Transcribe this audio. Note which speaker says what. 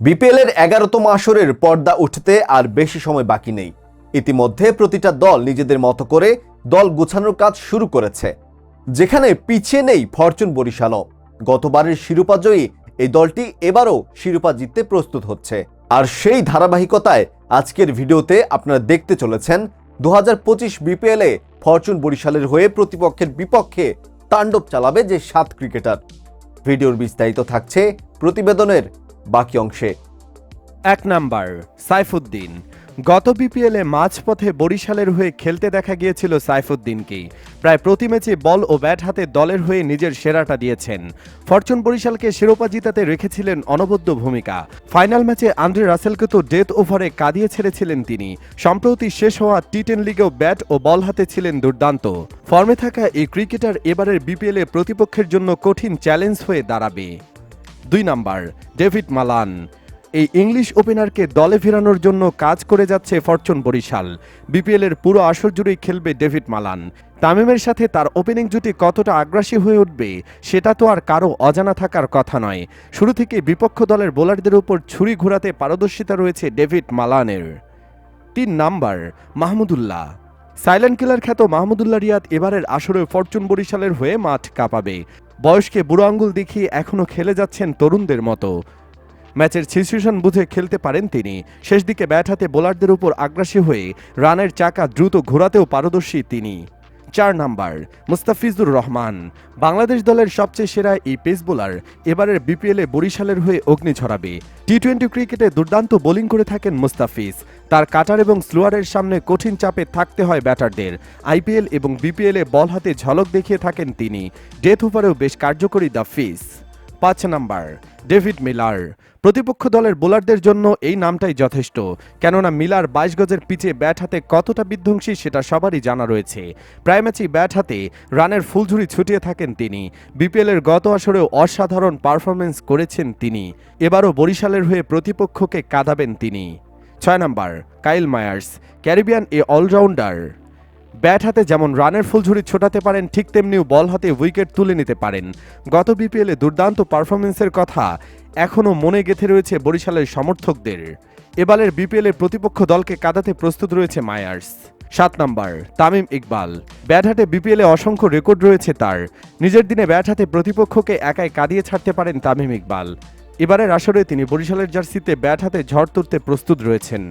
Speaker 1: BPL এর এগারোতম আসরের পর্দা উঠতে আর বেশি সময় বাকি নেই। ইতিমধ্যে প্রতিটা দল নিজেদের মতো করে দল গোছানোর কাজ শুরু করেছে। যেখানে পিছিয়ে নেই ফরচুন বরিশালও। গতবারের শিরোপা জয়ী এই দলটি এবারও শিরোপা জিততে প্রস্তুত হচ্ছে। আর সেই ধারাবাহিকতায় আজকের ভিডিওতে আপনারা দেখতে চলেছেন দু হাজার পঁচিশ বিপিএলে ফরচুন বরিশালের হয়ে প্রতিপক্ষের বিপক্ষে তাণ্ডব চালাবে যে সাত ক্রিকেটার। ভিডিওর বিস্তারিত থাকছে প্রতিবেদনের বাকি অংশে।
Speaker 2: এক নাম্বার, সাইফুদ্দিন। গত বিপিএলে মাঝপথে বরিশালের হয়ে খেলতে দেখা গিয়েছিল সাইফুদ্দিনকে প্রায় প্রতি ম্যাচে বল ও ব্যাট হাতে দলের হয়ে নিজের সেরাটা দিয়েছেন। ফরচুন বরিশালকে শিরোপা জিতাতে রেখেছিলেন অনবদ্য ভূমিকা। ফাইনাল ম্যাচে আন্দ্রে রাসেলকে তো ডেথ ওভারে কাঁদিয়ে ছেড়েছিলেন তিনি। সম্প্রতি শেষ হওয়া টি টেন লিগেও ব্যাট ও বল হাতে ছিলেন দুর্দান্ত। ফর্মে থাকা এই ক্রিকেটার এবারের বিপিএলে প্রতিপক্ষের জন্য কঠিন চ্যালেঞ্জ হয়ে দাঁড়াবে। দুই নাম্বার, ডেভিড মালান। এই ইংলিশ ওপেনারকে দলে ফেরানোর জন্য কাজ করে যাচ্ছে ফরচুন বরিশাল। বিপিএলের পুরো আসর জুড়েই খেলবে ডেভিড মালান। তামিমের সাথে তার ওপেনিং জুটি কতটা আগ্রাসী হয়ে উঠবে, সেটা তো আর কারও অজানা থাকার কথা নয়। শুরু থেকে বিপক্ষ দলের বোলারদের উপর ছুরি ঘোরাতে পারদর্শিতা রয়েছে ডেভিড মালানের। তিন নাম্বার মাহমুদুল্লাহ সাইলেন্ট কিলার খ্যাত মাহমুদুল্লাহ রিয়াদ এবারের আসরে ফরচুন বরিশালের হয়ে মাঠ কাঁপাবে। বয়সকে বুড়ো আঙ্গুল দেখিয়ে এখনও খেলে যাচ্ছেন তরুণদের মতো। ম্যাচের সিচুয়েশন বুঝে খেলতে পারেন তিনি। শেষ দিকে ব্যাট হাতে বোলারদের উপর আগ্রাসী হয়ে রানের চাকা দ্রুত ঘোরাতেও পারদর্শী তিনি। চার নাম্বার, মুস্তাফিজুর রহমান। বাংলাদেশ দলের সবচেয়ে সেরা এই পেস বোলার এবারের বিপিএলে বরিশালের হয়ে অগ্নি ছড়াবে। টি টোয়েন্টি ক্রিকেটে দুর্দান্ত বোলিং করে থাকেন মুস্তাফিজ। তার কাটার এবং স্লোয়ারের সামনে কঠিন চাপে থাকতে হয় ব্যাটারদের। আইপিএল এবং বিপিএলে বল হাতে ঝলক দেখিয়ে থাকেন তিনি। ডেথ ওভারেও বেশ কার্যকরী দ্য ফিস পাঁচ নাম্বার, ডেভিড মিলার। প্রতিপক্ষ দলের বোলারদের জন্য এই নামটাই যথেষ্ট। কেননা মিলার বাইশ গজের পিচে ব্যাট হাতে কতটা বিধ্বংসী সেটা সবারই জানা রয়েছে। প্রায় ম্যাচেই ব্যাট হাতে রানের ফুলঝুরি ছুটিয়ে থাকেন তিনি। বিপিএলের গত আসরেও অসাধারণ পারফরমেন্স করেছেন তিনি। এবারও বরিশালের হয়ে প্রতিপক্ষকে কাঁদাবেন তিনি। ছয় নাম্বার, কাইল মায়ার্স, ক্যারিবিয়ান এ অলরাউন্ডার। ব্যাট হাতে যেমন রানের ফুলঝুরি ছোটাতে পারেন, ঠিক তেমনিও বল হাতে উইকেট তুলে নিতে পারেন। গত বিপিএলে দুর্দান্ত পারফরমেন্সের কথা এখনও মনে গেঁথে রয়েছে বরিশালের সমর্থকদের। এবারের বিপিএলের প্রতিপক্ষ দলকে কাঁদাতে প্রস্তুত রয়েছে মায়ার্স। সাত নম্বর, তামিম ইকবাল। ব্যাট হাতে বিপিএলে অসংখ্য রেকর্ড রয়েছে তার। নিজের দিনে ব্যাট হাতে প্রতিপক্ষকে একাই কাঁদিয়ে ছাড়তে পারেন তামিম ইকবাল। এবারের আসরে তিনি বরিশালের জার্সিতে ব্যাট হাতে ঝড় তুলতে প্রস্তুত রয়েছেন।